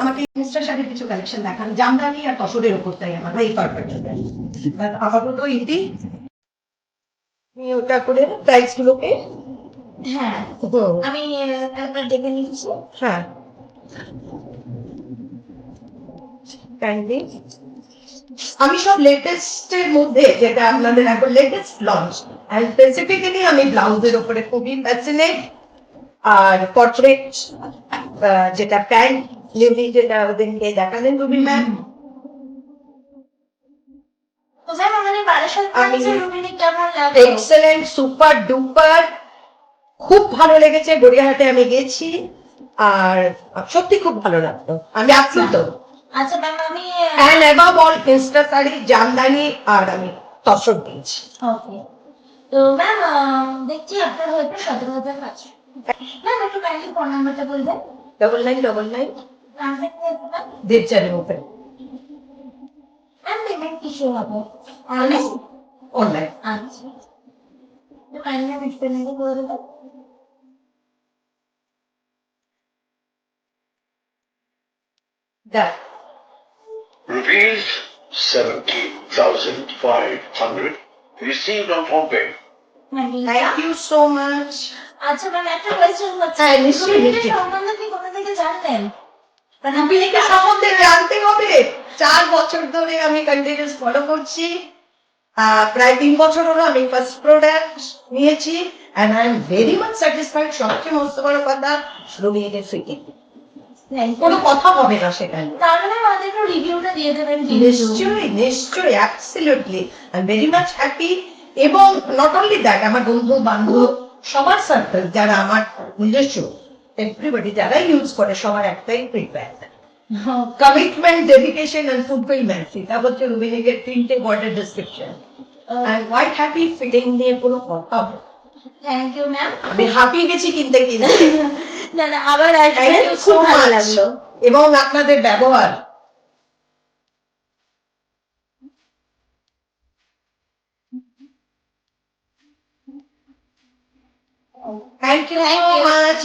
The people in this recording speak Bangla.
আমাকে মিস্টার শাড়ির কিছু কালেকশন দেখান। জামদানি আর তসরের উপর তাই আমার এই পারফেক্ট আপাতত ইতি আমি ওটা করে প্রাইস গুলোকে। হ্যাঁ আমি একবার নিচ্ছি। হ্যাঁ। কাইন্ডলি আমি সব লেটেস্ট এর মধ্যে যেটা আপনাদের এখন লেটেস্ট লঞ্চ এন্ড স্পেসিফিক্যালি আমি ব্লাউজের উপরে খুবই ফ্যাসিনেট আর পর্ট্রেট যেটা প্যান্ট লিভি যেটা ওদেরকে দেখালেন Ruby ma'am ma'am Rubini excellent super duper খুব ভালো লেগেছে গড়িয়াহাটে আমি গেছি। আর সত্যি খুব ভালো লাগতো আমি আপ্লুত আচ্ছা ম্যাম আমি and above all insta sari Jamdani আর আমি তসর দিয়েছি ওকে তো ম্যাম দেখছি আপনার হয়তো সতেরো হাজার পাঁচশো ম্যাম একটু কাইন্ডলি ফোন নাম্বারটা বলবেন? ডবল নাইন ডবল নাইন কিছু হবে অনলাইন আচ্ছা দেখ Rupees seventeen thousand five hundred received on phone pay. Thank you so much আচ্ছা ম্যাম একটা কোয়েশ্চেন হচ্ছে সম্বন্ধে থেকে জানতেন সম্বন্ধে জানতে হবে? চার বছর ধরে আমি কন্টিনিউস ফলো করছি। প্রায় তিন বছর হলো আমি ফার্স্ট প্রোডাক্ট নিয়েছি and I am very much satisfied সবচেয়ে মস্ত বড় কথা ফিটিং কোনো কথা হবে না সেখানে। ম্যাম আমাদের একটু রিভিউটা দিয়ে দেবেন নিশ্চয়ই নিশ্চয়ই absolutely I am very much happy এবং নট অনলি দ্যাট আমার বন্ধু বান্ধব সবার সার্কেল যারা আমার নিজস্ব এভরিবডি যারা ইউজ করে সবার একটাই feedback commitment dedication and fulfilment এটা হচ্ছে রুবিনিকের তিনটে ওয়ার্ডের description I am happy fitting নিয়ে কোনো কথা থ্যাংক ইউ ম্যাম আমি হাঁপিয়ে গেছি কিনতে কিনতে। না না আবার Thank আসবেন you so খুব ভালো লাগল। এবং আপনাদের ব্যবহার। Thank you Thank you. Much